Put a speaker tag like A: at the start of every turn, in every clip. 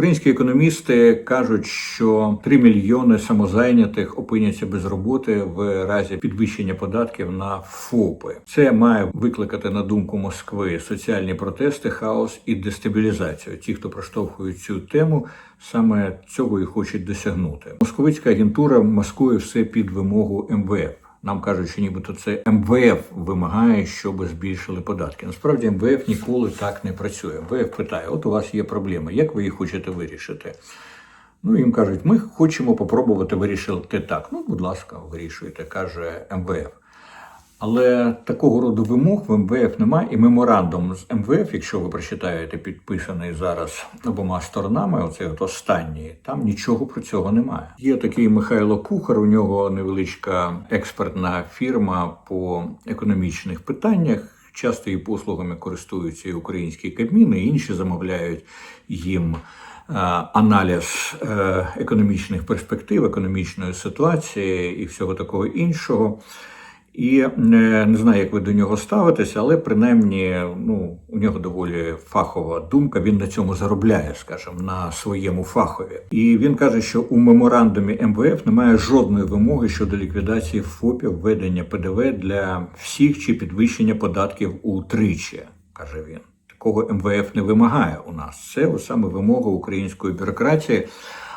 A: Українські економісти кажуть, що 3 мільйони самозайнятих опиняться без роботи в разі підвищення податків на ФОПи. Це має викликати на думку Москви соціальні протести, хаос і дестабілізацію. Ті, хто проштовхують цю тему, саме цього і хочуть досягнути. Московицька агентура маскує все під вимогу МВФ. Нам кажуть, що нібито це МВФ вимагає, щоб збільшили податки. Насправді МВФ ніколи так не працює. МВФ питає: от у вас є проблеми, як ви їх хочете вирішити? Ну їм кажуть, ми хочемо попробувати вирішити так. Ну, будь ласка, вирішуйте, каже МВФ. Але такого роду вимог в МВФ немає, і меморандум з МВФ, якщо ви прочитаєте, підписаний зараз обома сторонами, оцей от останній, там нічого про цього немає. Є такий Михайло Кухар, у нього невеличка експертна фірма по економічних питаннях. Часто її послугами користуються і українські кабміни, і інші замовляють їм е, аналіз е, економічних перспектив, економічної ситуації і всього такого іншого. І е, не знаю, як ви до нього ставитеся, але принаймні ну, у нього доволі фахова думка. Він на цьому заробляє, скажімо, на своєму фахові. І він каже, що у меморандумі МВФ немає жодної вимоги щодо ліквідації ФОПів, введення ПДВ для всіх чи підвищення податків утричі, каже він. Такого МВФ не вимагає у нас. Це саме вимога української бюрократії.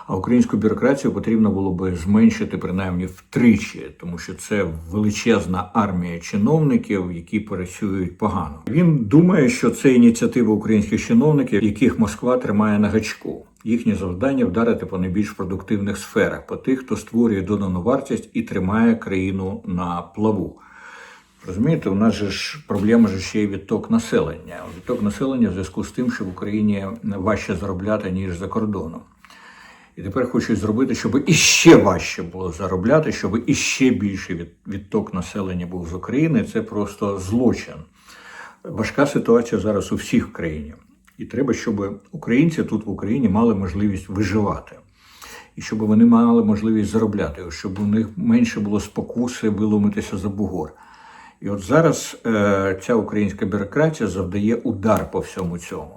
A: А українську бюрократію потрібно було би зменшити принаймні втричі, тому що це величезна армія чиновників, які працюють погано. Він думає, що це ініціатива українських чиновників, яких Москва тримає на гачку. Їхнє завдання вдарити по найбільш продуктивних сферах, по тих, хто створює додану вартість і тримає країну на плаву. Розумієте, у нас же ж проблема ж ще й відток населення. Відток населення в зв'язку з тим, що в Україні важче заробляти ніж за кордоном. І тепер хочуть зробити, щоб іще важче було заробляти, щоб іще більший від, відток населення був з України. Це просто злочин. Важка ситуація зараз у всіх в країні. І треба, щоб українці тут в Україні мали можливість виживати. І щоб вони мали можливість заробляти, щоб у них менше було спокуси виломитися за бугор. І от зараз е, ця українська бюрократія завдає удар по всьому цьому.